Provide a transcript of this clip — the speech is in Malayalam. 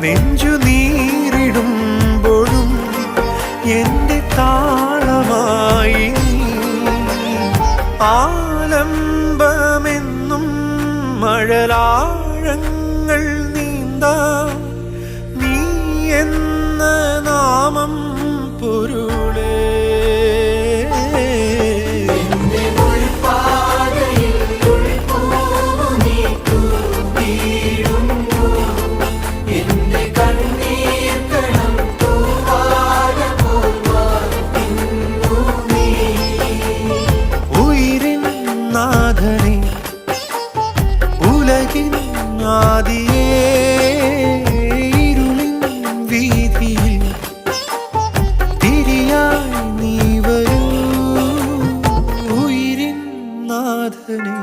നെഞ്ചു നീരിടുമ്പോഴും എന്റെ താളമായി. ആലംബമെന്നും മഴലാഴങ്ങൾ നീന്താ നീ എന്ന നാമം മകനെ ഉലകിൻ ആദിയേ ഇരുളിൻ വീതിയിൽ തിരിയായി നീ വരൂ ഉയിരിൻ നാഥനേ.